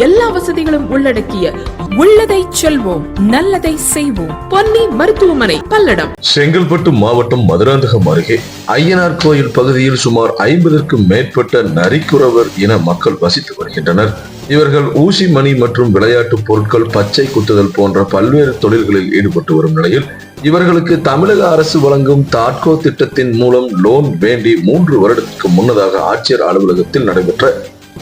எல்லா வசதிகளும் உள்ளடக்கிய உள்ளதை செல்வோம் நல்லதை செய்வோம். பொன்னி மருத்துவமனை பல்லடம். செங்கல்பட்டு மாவட்டம் மதுராந்தகம் அருகே ஐயனார் கோயில் பகுதியில் சுமார் ஐம்பதற்கும் மேற்பட்ட நரிக்குறவர் இன மக்கள் வசித்து வருகின்றனர். இவர்கள் ஊசி மணி மற்றும் விளையாட்டு பொருட்கள் பச்சை குத்துதல் போன்ற பல்வேறு தொழில்களில் ஈடுபட்டு வரும் நிலையில் இவர்களுக்கு தமிழக அரசு வழங்கும் தாட்கோ திட்டத்தின் மூலம் லோன் வேண்டி மூன்று வருடத்திற்கு முன்னதாக ஆட்சியர் அலுவலகத்தில் நடைபெற்ற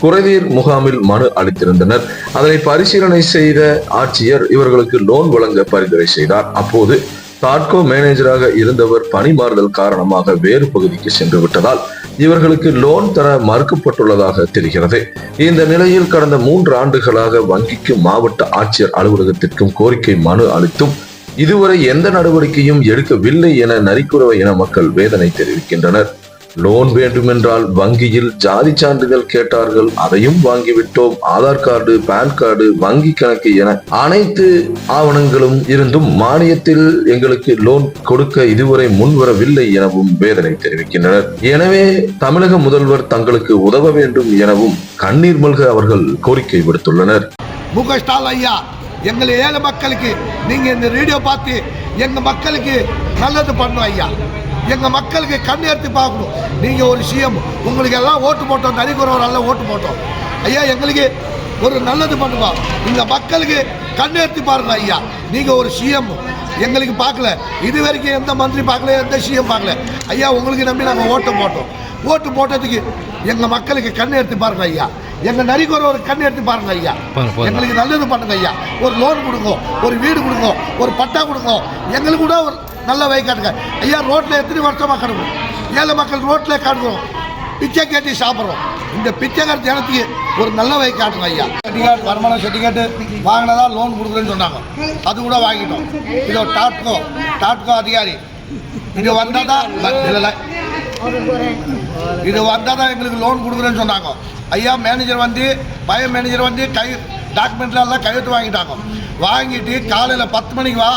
குறைதீர் முகாமில் மனு அளித்திருந்தனர். அதனை பரிசீலனை செய்த ஆட்சியர் இவர்களுக்கு லோன் வழங்க பரிந்துரை செய்தார். அப்போது தாட்கோ மேனேஜராக இருந்தவர் பணிமாறுதல் காரணமாக வேறு பகுதிக்கு சென்று விட்டதால் இவர்களுக்கு லோன் தர மறுக்கப்பட்டுள்ளதாக தெரிகிறது. இந்த நிலையில் கடந்த மூன்று ஆண்டுகளாக வங்கிக்கும் மாவட்ட ஆட்சியர் அலுவலகத்திற்கும் கோரிக்கை மனு அளித்தும் இதுவரை எந்த நடவடிக்கையும் எடுக்கவில்லை என நரிக்குறவை இன மக்கள் வேதனை தெரிவிக்கின்றனர். லோன் வேண்டுமென்றால் வங்கியில் ஜாதி சான்றிதழ் கேட்டார்கள். அதையும் வாங்கிவிட்டோம். ஆதார் கார்டு பான் கார்டு வங்கி கணக்கு என அனைத்து ஆவணங்களும் இருந்தும் மானியத்தில் எங்களுக்கு லோன் கொடுக்க இதுவரை முன்வரவில்லை எனவும் வேதனை தெரிவிக்கின்றனர். எனவே தமிழக முதல்வர் தங்களுக்கு உதவ வேண்டும் எனவும் கண்ணீர் மல்க அவர்கள் கோரிக்கை விடுத்துள்ளனர். மு ஐயா எங்களை ஏழை மக்களுக்கு நீங்க இந்த வீடியோ பார்த்து எங்க மக்களுக்கு நல்லது பண்ணும் ஐயா. எங்க மக்களுக்கு கண் எடுத்து பார்க்கணும். நீங்க ஒரு சிஎம் உங்களுக்கு எல்லாம் ஓட்டு போட்டோம் தனிக்குறவர் எல்லாம் ஓட்டு போட்டோம். ஐயா எங்களுக்கு ஒரு நல்லது பண்ணுவா இந்த மக்களுக்கு கண் எடுத்து பாருங்க ஐயா. நீங்க ஒரு சிஎம் எங்களுக்கு பார்க்கல. இது வரைக்கும் எந்த மந்திரி பார்க்கல எந்த சிஎம் பார்க்கல. ஐயா உங்களுக்கு நம்பி நாங்கள் ஓட்டு போட்டோம். ஓட்டு போட்டதுக்கு எங்க மக்களுக்கு கண் எடுத்து பாருங்க ஐயா. எங்க நரிக்கு ஒரு கண் எடுத்து பாருங்க ஐயா. எங்களுக்கு நல்லது பண்ணுங்க ஐயா. ஒரு லோன் கொடுங்க. ஒரு வீடு கொடுங்க. ஒரு பட்டா கொடுங்க. எங்களுக்கு கூட ஒரு நல்ல வழி காட்டுங்க. ஐயா ரோட்டில் எத்தனை வருஷமாக கிடக்கும் ஏழை மக்கள் ரோட்டில் கிடக்கும் பிச்சை கேட்டி சாப்பிட்றோம். இந்த பிச்சைக்கார ஜனத்துக்கு ஒரு நல்ல வழி காட்டுங்க ஐயா. சர்டிஃபிகேட் வருமான சர்டிஃபிகேட் வாங்கினதா லோன் கொடுக்குறேன்னு சொன்னாங்க. அது கூட வாங்கிட்டோம். இதோ டாட்கோ டாட்கோ அதிகாரி. இது வந்தால் தான் இல்லை இது வந்தால் தான் எங்களுக்கு லோன் கொடுக்குறேன்னு சொன்னாங்க. ஐயா மேனேஜர் வந்து பய மேனேஜர் வந்து கை டாக்குமெண்ட்லாம் எல்லாம் கையெழுத்து வாங்கிட்டாங்க. வாங்கிட்டு காலையில் பத்து மணிக்கு வா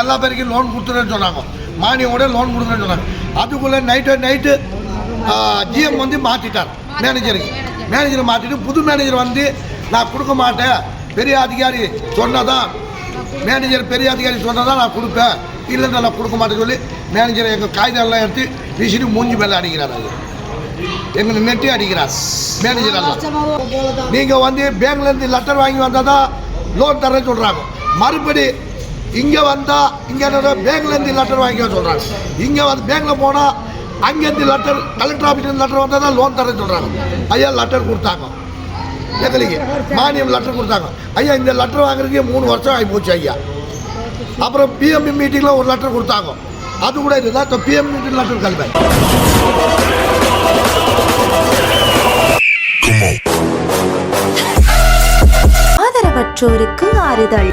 எல்லா பேருக்கும் லோன் கொடுத்துருன்னு சொன்னாங்க. மானியோட லோன் கொடுக்குறேன்னு சொன்னாங்க. அதுக்குள்ளே நைட்டு நைட்டு ஜிஎம் வந்து மாற்றிட்டார் மேனேஜருக்கு மேனேஜரை மாற்றிட்டு புது மேனேஜர் வந்து நான் கொடுக்க மாட்டேன். பெரிய அதிகாரி சொன்னதான். மேனேஜர் பெரிய அதிகாரி சொன்னதான் நான் கொடுப்பேன். இல்லைன்னா நான் கொடுக்க மாட்டேன்னு சொல்லி மேனேஜர் எங்கள் காகிதம் எடுத்து வீசிட்டு மூஞ்சி மேலே அடிக்கிறார் அது. எங்களை நெட்டி அடிக்கிறார். மேனேஜர் எல்லாம். நீங்கள் வந்து பேங்க்லேருந்து லெட்டர் வாங்கி வந்தால் தான் லோன் தரேன்னு சொல்கிறாங்க மறுபடி இங்கே வந்தால் இங்கே பேங்க்லேருந்து லெட்டர் வாங்கிக்க சொல்கிறாங்க இங்கே வந்து பேங்க்கில் போனால் அங்கேருந்து லெட்டர் கலெக்டர் ஆஃபீஸ்லேருந்து லெட்டர் வந்தால் தான் லோன் தரேன்னு சொல்கிறாங்க ஐயா லெட்டர் கொடுத்தாங்க. எங்களுக்கு மானியம் லெட்டர் கொடுத்தாங்க. ஐயா இந்த லெட்டர் வாங்குறதுக்கே மூணு வருஷம் ஆகி போச்சு ஐயா. அப்புறம் பிஎம்பி மீட்டிங்கில் ஒரு லெட்டர் கொடுத்தாங்க. அது கூட இருந்தால் இப்போ பிஎம் மீட்டிங் லெட்டர் கல்வி. ஆதரவற்றோருக்கு ஆறுதல்.